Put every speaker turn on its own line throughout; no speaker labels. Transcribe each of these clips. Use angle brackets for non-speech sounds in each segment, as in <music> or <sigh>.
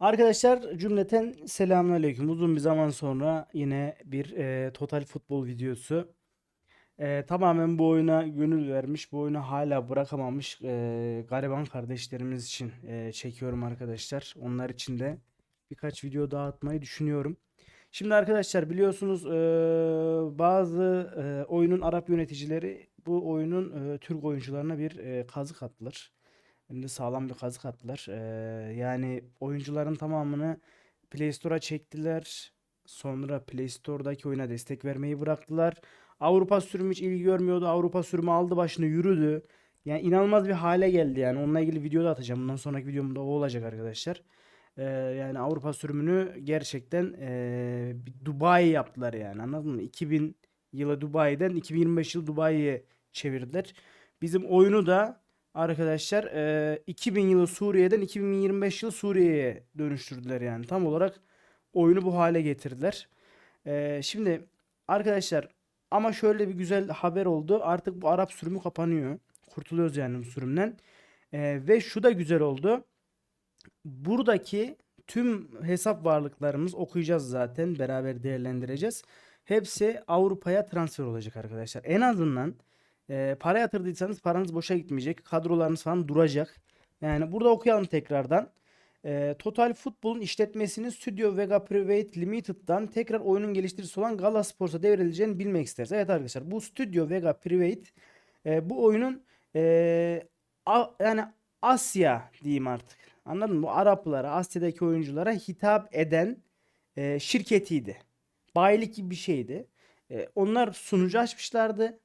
Arkadaşlar cümleten selamünaleyküm. Uzun bir zaman sonra yine bir e, Total Futbol videosu. E, tamamen bu oyuna gönül vermiş, bu oyunu hala bırakamamış e, gariban kardeşlerimiz için e, çekiyorum arkadaşlar. Onlar için de birkaç video daha atmayı düşünüyorum. Şimdi arkadaşlar biliyorsunuz e, bazı e, oyunun Arap yöneticileri bu oyunun e, Türk oyuncularına bir e, kazık attılar. Hem de sağlam bir kazık attılar. Ee, yani oyuncuların tamamını Play Store'a çektiler. Sonra Play Store'daki oyuna destek vermeyi bıraktılar. Avrupa sürümü hiç ilgi görmüyordu. Avrupa sürümü aldı başını yürüdü. Yani inanılmaz bir hale geldi yani. Onunla ilgili video da atacağım. Bundan sonraki videomda o olacak arkadaşlar. Ee, yani Avrupa sürümünü gerçekten ee, Dubai yaptılar yani. Anladın mı? 2000 yılı Dubai'den 2025 yıl Dubai'ye çevirdiler. Bizim oyunu da Arkadaşlar eee, 2000 yılı Suriye'den 2025 yıl Suriye'ye dönüştürdüler yani. Tam olarak oyunu bu hale getirdiler. Eee, şimdi arkadaşlar ama şöyle bir güzel haber oldu. Artık bu Arap sürümü kapanıyor. Kurtuluyoruz yani bu sürümden. Eee, ve şu da güzel oldu. Buradaki tüm hesap varlıklarımız okuyacağız zaten. Beraber değerlendireceğiz. Hepsi Avrupa'ya transfer olacak arkadaşlar. En azından e, para yatırdıysanız paranız boşa gitmeyecek. Kadrolarınız falan duracak. Yani burada okuyalım tekrardan. E, Total Football'un işletmesinin Studio Vega Private Limited'dan tekrar oyunun geliştiricisi olan Gala Sports'a devredileceğini bilmek isteriz. Evet arkadaşlar bu Studio Vega Private e, bu oyunun e, a- yani Asya diyeyim artık. Anladın mı? Bu Araplara, Asya'daki oyunculara hitap eden e, şirketiydi. Bayilik gibi bir şeydi. E, onlar sunucu açmışlardı.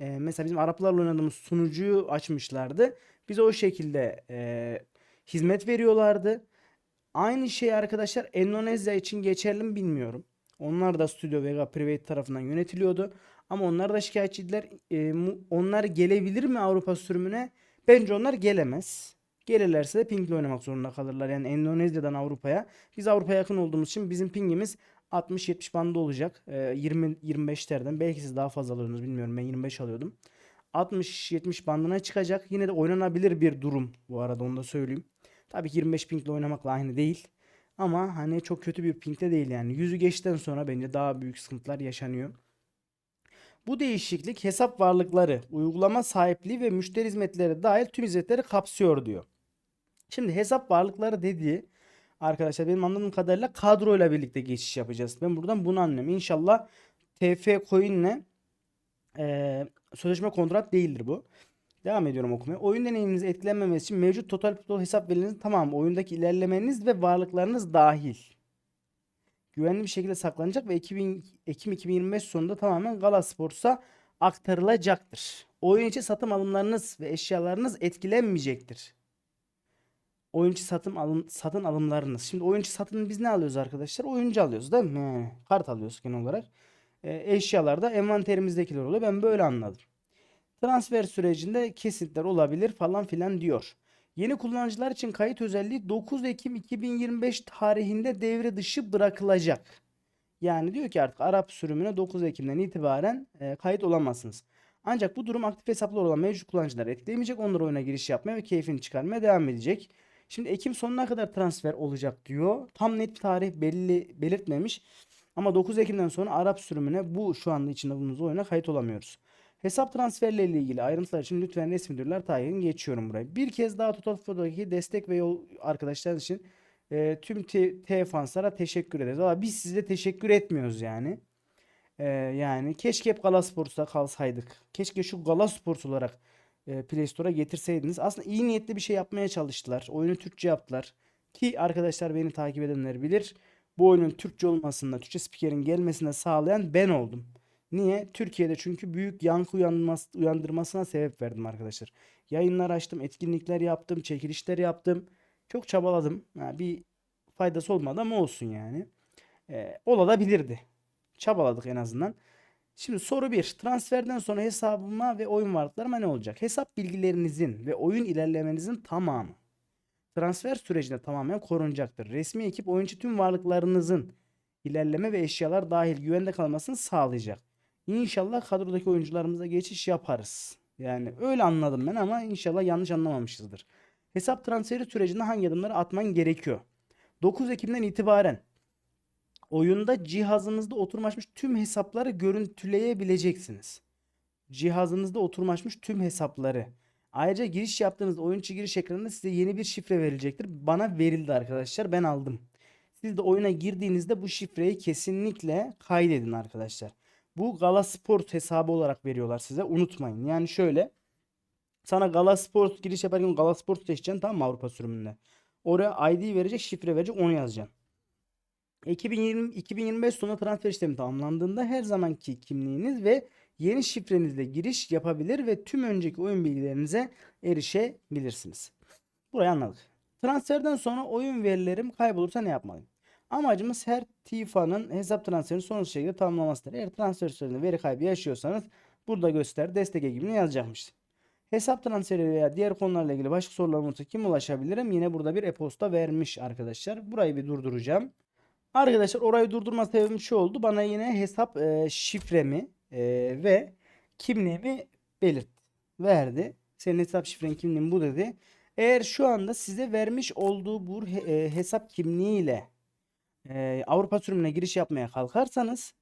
E, mesela bizim Araplarla oynadığımız sunucuyu açmışlardı. Bize o şekilde e, hizmet veriyorlardı. Aynı şey arkadaşlar Endonezya için geçerli mi bilmiyorum. Onlar da Studio Vega Private tarafından yönetiliyordu. Ama onlar da şikayetçiydiler. E, onlar gelebilir mi Avrupa sürümüne? Bence onlar gelemez. Gelirlerse de pingle oynamak zorunda kalırlar. Yani Endonezya'dan Avrupa'ya. Biz Avrupa'ya yakın olduğumuz için bizim pingimiz 60-70 bandı olacak. Ee, 20-25'lerden. Belki siz daha fazla alıyorsunuz bilmiyorum. Ben 25 alıyordum. 60-70 bandına çıkacak. Yine de oynanabilir bir durum bu arada onu da söyleyeyim. Tabii ki 25 pingle oynamakla aynı değil. Ama hani çok kötü bir pingde değil yani. Yüzü geçten sonra bence daha büyük sıkıntılar yaşanıyor. Bu değişiklik hesap varlıkları, uygulama sahipliği ve müşteri hizmetleri dahil tüm hizmetleri kapsıyor diyor. Şimdi hesap varlıkları dediği arkadaşlar benim anladığım kadarıyla kadroyla birlikte geçiş yapacağız. Ben buradan bunu anlıyorum. İnşallah TF Coin'le eee sözleşme kontrat değildir bu. Devam ediyorum okumaya. Oyun deneyiminizi etkilenmemesi için mevcut total futbol hesap verilerinizin tamamı oyundaki ilerlemeniz ve varlıklarınız dahil güvenli bir şekilde saklanacak ve 2000, Ekim 2025 sonunda tamamen Gala Sports'a aktarılacaktır. Oyun içi satım alımlarınız ve eşyalarınız etkilenmeyecektir. Oyun içi satım alım, satın alımlarınız. Şimdi oyun içi satın biz ne alıyoruz arkadaşlar? Oyuncu alıyoruz değil mi? Yani kart alıyoruz genel olarak. E, eşyalar da envanterimizdekiler oluyor. Ben böyle anladım. Transfer sürecinde kesintiler olabilir falan filan diyor. Yeni kullanıcılar için kayıt özelliği 9 Ekim 2025 tarihinde devre dışı bırakılacak. Yani diyor ki artık Arap sürümüne 9 Ekim'den itibaren e, kayıt olamazsınız. Ancak bu durum aktif hesaplar olan mevcut kullanıcıları etkilemeyecek. Onlar oyuna giriş yapmaya ve keyfini çıkarmaya devam edecek. Şimdi Ekim sonuna kadar transfer olacak diyor. Tam net bir tarih belli belirtmemiş. Ama 9 Ekim'den sonra Arap sürümüne bu şu anda içinde bulunduğumuz oyuna kayıt olamıyoruz. Hesap transferleriyle ilgili ayrıntılar için lütfen resmi müdürler tayin geçiyorum buraya. Bir kez daha Total Foto'daki destek ve yol arkadaşlar için e, tüm T, T fanslara teşekkür ederiz. Valla biz size teşekkür etmiyoruz yani. E, yani keşke hep Gala Sports'ta kalsaydık. Keşke şu Gala Sports olarak Play Store'a getirseydiniz. Aslında iyi niyetli bir şey yapmaya çalıştılar. Oyunu Türkçe yaptılar. Ki arkadaşlar beni takip edenler bilir. Bu oyunun Türkçe olmasında, Türkçe spikerin gelmesine sağlayan ben oldum. Niye? Türkiye'de çünkü büyük yankı uyandırması, uyandırmasına sebep verdim arkadaşlar. Yayınlar açtım, etkinlikler yaptım, çekilişler yaptım. Çok çabaladım. Ha, bir faydası olmadı ama olsun yani. Ee, olabilirdi. Çabaladık en azından. Şimdi soru 1. Transferden sonra hesabıma ve oyun varlıklarıma ne olacak? Hesap bilgilerinizin ve oyun ilerlemenizin tamamı transfer sürecinde tamamen korunacaktır. Resmi ekip oyuncu tüm varlıklarınızın ilerleme ve eşyalar dahil güvende kalmasını sağlayacak. İnşallah kadrodaki oyuncularımıza geçiş yaparız. Yani öyle anladım ben ama inşallah yanlış anlamamışızdır. Hesap transferi sürecinde hangi adımları atman gerekiyor? 9 Ekim'den itibaren oyunda cihazınızda oturmaşmış tüm hesapları görüntüleyebileceksiniz. Cihazınızda oturmaşmış tüm hesapları. Ayrıca giriş yaptığınız oyun giriş ekranında size yeni bir şifre verilecektir. Bana verildi arkadaşlar. Ben aldım. Siz de oyuna girdiğinizde bu şifreyi kesinlikle kaydedin arkadaşlar. Bu Gala Sport hesabı olarak veriyorlar size. Unutmayın. Yani şöyle sana Gala Sport giriş yaparken Gala Sport seçeceksin tamam mı Avrupa sürümünde. Oraya ID verecek, şifre verecek, onu yazacaksın. 2020 2025 sonu transfer işlemi tamamlandığında her zamanki kimliğiniz ve yeni şifrenizle giriş yapabilir ve tüm önceki oyun bilgilerinize erişebilirsiniz. Burayı anladık. Transferden sonra oyun verilerim kaybolursa ne yapmalıyım? Amacımız her TIFA'nın hesap transferini sonuç şekilde tamamlamasıdır. Eğer transfer sürecinde veri kaybı yaşıyorsanız burada göster destek ekibine yazacakmış. Hesap transferi veya diğer konularla ilgili başka sorular olursa kim ulaşabilirim? Yine burada bir e-posta vermiş arkadaşlar. Burayı bir durduracağım. Arkadaşlar orayı durdurma sebebim şu oldu. Bana yine hesap e, şifremi e, ve kimliğimi belirt verdi. Senin hesap şifren kimliğin bu dedi. Eğer şu anda size vermiş olduğu bu he- e, hesap kimliğiyle e, Avrupa sürümüne giriş yapmaya kalkarsanız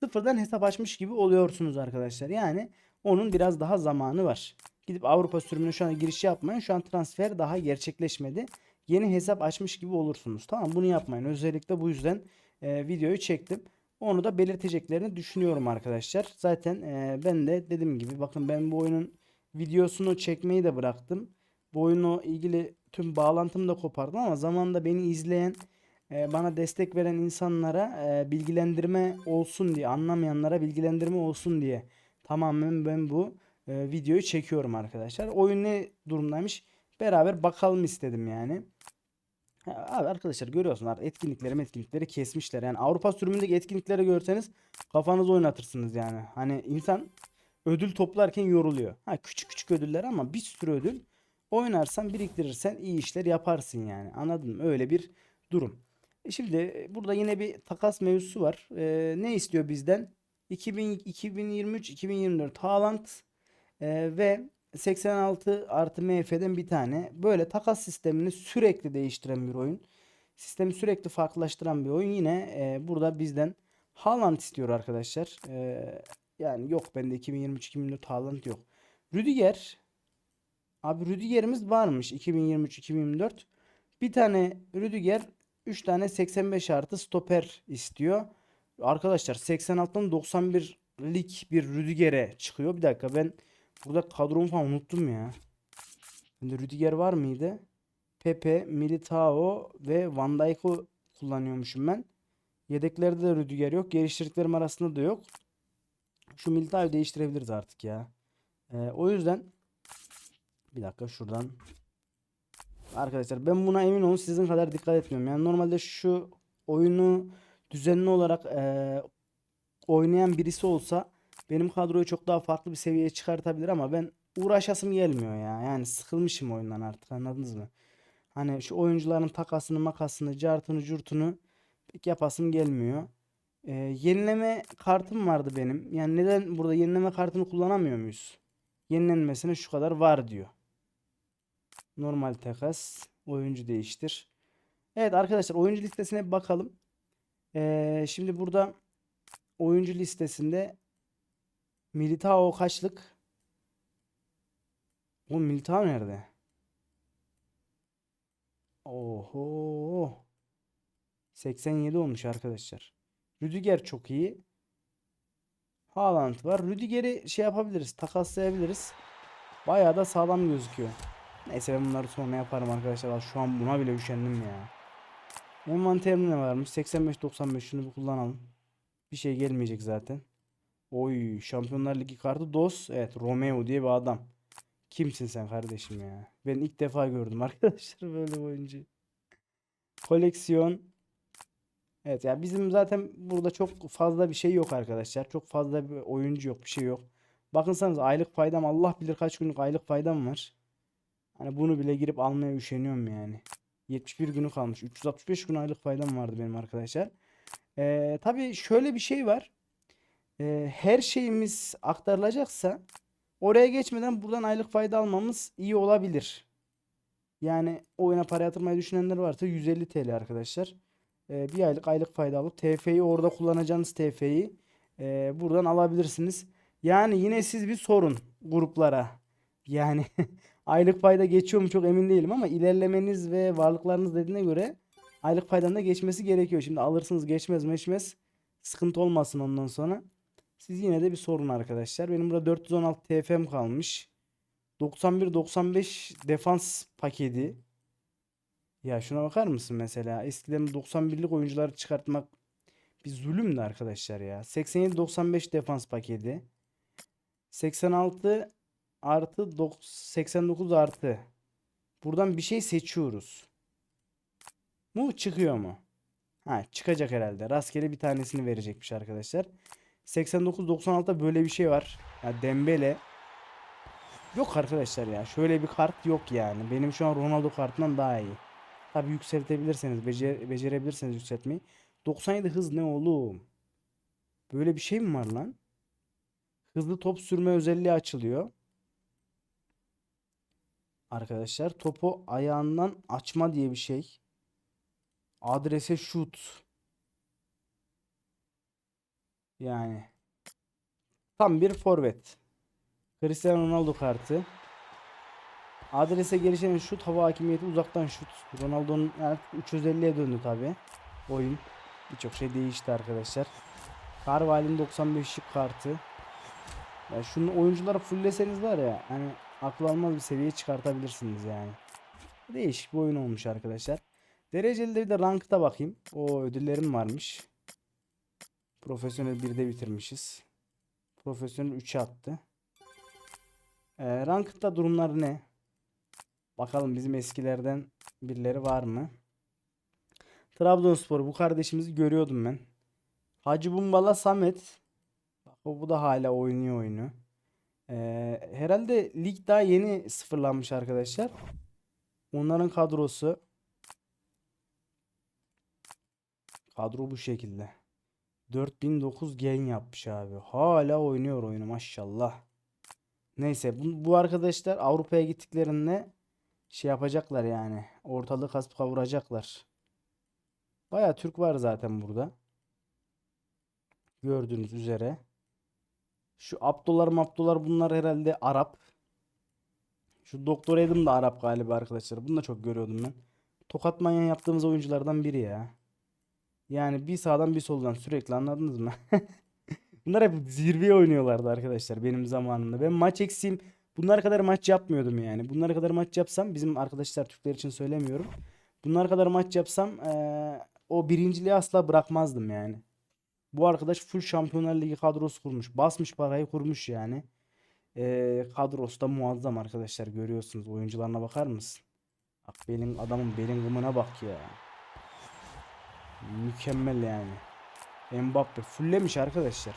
sıfırdan hesap açmış gibi oluyorsunuz arkadaşlar. Yani onun biraz daha zamanı var. Gidip Avrupa sürümüne şu an giriş yapmayın. Şu an transfer daha gerçekleşmedi. Yeni hesap açmış gibi olursunuz. Tamam bunu yapmayın. Özellikle bu yüzden e, videoyu çektim. Onu da belirteceklerini düşünüyorum arkadaşlar. Zaten e, ben de dediğim gibi bakın ben bu oyunun videosunu çekmeyi de bıraktım. Bu oyunla ilgili tüm bağlantımı da kopardım ama zamanında beni izleyen e, bana destek veren insanlara e, bilgilendirme olsun diye anlamayanlara bilgilendirme olsun diye tamamen ben bu e, videoyu çekiyorum arkadaşlar. Oyun ne durumdaymış beraber bakalım istedim yani. Abi arkadaşlar görüyorsunuz artık etkinlikleri kesmişler. Yani Avrupa sürümündeki etkinlikleri görseniz kafanızı oynatırsınız yani. Hani insan ödül toplarken yoruluyor. Ha küçük küçük ödüller ama bir sürü ödül oynarsan biriktirirsen iyi işler yaparsın yani. Anladın mı? Öyle bir durum. E Şimdi e, burada yine bir takas mevzusu var. E, ne istiyor bizden? 2000, 2023 2024 Haaland e, ve 86 artı MF'den bir tane. Böyle takas sistemini sürekli değiştiren bir oyun. Sistemi sürekli farklılaştıran bir oyun. Yine e, burada bizden Haaland istiyor arkadaşlar. E, yani yok bende 2023-2024 Haaland yok. Rüdiger. Abi Rüdiger'imiz varmış 2023-2024. Bir tane Rüdiger 3 tane 85 artı stoper istiyor. Arkadaşlar 86'dan 91'lik bir Rüdiger'e çıkıyor. Bir dakika ben burada kadromu falan unuttum ya. Bende Rüdiger var mıydı? Pepe, Militao ve Van Dijk'ı kullanıyormuşum ben. Yedeklerde de Rüdiger yok. Geliştirdiklerim arasında da yok. Şu Militao'yu değiştirebiliriz artık ya. Ee, o yüzden bir dakika şuradan Arkadaşlar ben buna emin olun sizin kadar dikkat etmiyorum. Yani normalde şu oyunu düzenli olarak eee, oynayan birisi olsa benim kadroyu çok daha farklı bir seviyeye çıkartabilir ama ben uğraşasım gelmiyor ya. Yani sıkılmışım oyundan artık anladınız mı? Hani şu oyuncuların takasını makasını cartını curtunu pek yapasım gelmiyor. Eee, yenileme kartım vardı benim. Yani neden burada yenileme kartını kullanamıyor muyuz? Yenilenmesine şu kadar var diyor. Normal takas. Oyuncu değiştir. Evet arkadaşlar oyuncu listesine bakalım. Ee, şimdi burada oyuncu listesinde Militao kaçlık? O Militao nerede? Oho. 87 olmuş arkadaşlar. Rüdiger çok iyi. Haaland var. Rüdiger'i şey yapabiliriz. Takaslayabiliriz. Bayağı da sağlam gözüküyor. Neyse ben bunları sonra yaparım arkadaşlar. Şu an buna bile üşendim ya. Envanterimde ne varmış? 85-95 şunu bir kullanalım. Bir şey gelmeyecek zaten. Oy Şampiyonlar Ligi kartı DOS. Evet Romeo diye bir adam. Kimsin sen kardeşim ya? Ben ilk defa gördüm <laughs> arkadaşlar böyle oyuncu. Koleksiyon. Evet ya bizim zaten burada çok fazla bir şey yok arkadaşlar. Çok fazla bir oyuncu yok bir şey yok. Bakınsanız aylık faydam Allah bilir kaç günlük aylık faydam var. Hani bunu bile girip almaya üşeniyorum yani. 71 günü kalmış. 365 gün aylık faydam vardı benim arkadaşlar. Ee, tabii şöyle bir şey var. Ee, her şeyimiz aktarılacaksa oraya geçmeden buradan aylık fayda almamız iyi olabilir. Yani oyuna para yatırmayı düşünenler varsa 150 TL arkadaşlar. Ee, bir aylık aylık fayda alıp TF'yi orada kullanacağınız TF'yi e, buradan alabilirsiniz. Yani yine siz bir sorun gruplara. Yani <laughs> aylık fayda geçiyor mu çok emin değilim ama ilerlemeniz ve varlıklarınız dediğine göre aylık faydanın da geçmesi gerekiyor. Şimdi alırsınız geçmez meçmez sıkıntı olmasın ondan sonra. Siz yine de bir sorun arkadaşlar. Benim burada 416 TF'm kalmış. 91-95 defans paketi. Ya şuna bakar mısın mesela? Eskiden 91'lik oyuncuları çıkartmak bir zulümdü arkadaşlar ya. 87-95 defans paketi. 86 artı dok- 89 artı. Buradan bir şey seçiyoruz. Mu çıkıyor mu? Ha çıkacak herhalde. Rastgele bir tanesini verecekmiş arkadaşlar. 89-96'da böyle bir şey var. Ya Dembele. Yok arkadaşlar ya. Şöyle bir kart yok yani. Benim şu an Ronaldo kartından daha iyi. Tabi yükseltebilirseniz, becer becerebilirseniz yükseltmeyi. 97 hız ne oğlum? Böyle bir şey mi var lan? Hızlı top sürme özelliği açılıyor. Arkadaşlar topu ayağından açma diye bir şey. Adrese şut. Yani tam bir forvet. Cristiano Ronaldo kartı. Adrese gelişen şut, hava hakimiyeti, uzaktan şut. Ronaldo'nun yani 350'ye döndü tabi. Oyun. Birçok şey değişti arkadaşlar. Carvalho'nun 95'lik kartı. Ya şunun oyuncuları fullleseniz var ya hani akıl almaz bir seviyeye çıkartabilirsiniz yani. Değişik bir oyun olmuş arkadaşlar. Dereceli de bir de rankta bakayım. O ödüllerim varmış. Profesyonel 1'de bitirmişiz. Profesyonel 3'e attı. Ee, ranked'da durumlar ne? Bakalım bizim eskilerden birileri var mı? Trabzonspor bu kardeşimizi görüyordum ben. Hacı Bumbala Samet. Bak bu da hala oynuyor oyunu. Ee, herhalde lig daha yeni sıfırlanmış arkadaşlar. Onların kadrosu. Kadro bu şekilde. 4009 gen yapmış abi. Hala oynuyor oyunu maşallah. Neyse bu, bu arkadaşlar Avrupa'ya gittiklerinde şey yapacaklar yani. Ortalığı kasıp kavuracaklar. Baya Türk var zaten burada. Gördüğünüz üzere. Şu Abdullah Abdullah bunlar herhalde Arap. Şu Doktor Adam da Arap galiba arkadaşlar. Bunu da çok görüyordum ben. Tokat manyan yaptığımız oyunculardan biri ya. Yani bir sağdan bir soldan sürekli anladınız mı? <laughs> Bunlar hep zirveye oynuyorlardı arkadaşlar benim zamanımda. Ben maç eksiğim. Bunlar kadar maç yapmıyordum yani. Bunlar kadar maç yapsam bizim arkadaşlar Türkler için söylemiyorum. Bunlar kadar maç yapsam eee, o birinciliği asla bırakmazdım yani. Bu arkadaş full Şampiyonlar Ligi kadrosu kurmuş. Basmış parayı kurmuş yani. Eee kadrosu da muazzam arkadaşlar görüyorsunuz. Oyuncularına bakar mısın? Bak benim adamın Bellingham'ına bak ya. Mükemmel yani. Mbappe fullemiş arkadaşlar.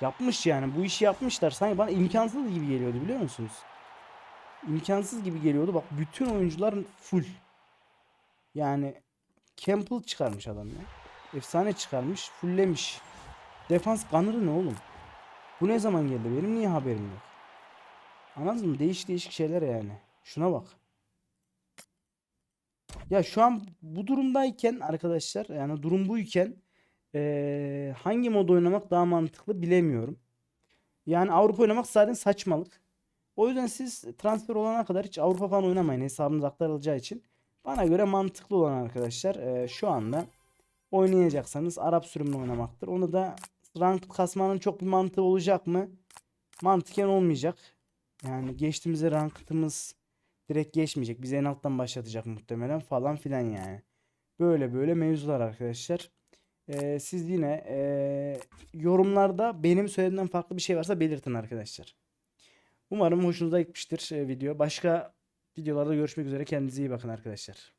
Yapmış yani bu işi yapmışlar. Sanki bana imkansız gibi geliyordu biliyor musunuz? İmkansız gibi geliyordu. Bak bütün oyuncular full. Yani Campbell çıkarmış adam ya. Efsane çıkarmış. Fullemiş. Defans Gunner'ı ne oğlum? Bu ne zaman geldi? Benim niye haberim yok? Anladınız mı? Değişik değişik şeyler yani. Şuna bak. Ya şu an bu durumdayken arkadaşlar yani durum buyken eee, hangi mod oynamak daha mantıklı bilemiyorum. Yani Avrupa oynamak zaten saçmalık. O yüzden siz transfer olana kadar hiç Avrupa falan oynamayın hesabınız aktarılacağı için. Bana göre mantıklı olan arkadaşlar eee, şu anda oynayacaksanız Arap sürümünü oynamaktır. Onu da rank kasmanın çok bir mantığı olacak mı? Mantıken olmayacak. Yani geçtiğimizde rankımız direkt geçmeyecek. Bizi en alttan başlatacak muhtemelen falan filan yani. Böyle böyle mevzular arkadaşlar. Ee, siz yine ee, yorumlarda benim söylediğimden farklı bir şey varsa belirtin arkadaşlar. Umarım hoşunuza gitmiştir e, video. Başka videolarda görüşmek üzere. Kendinize iyi bakın arkadaşlar.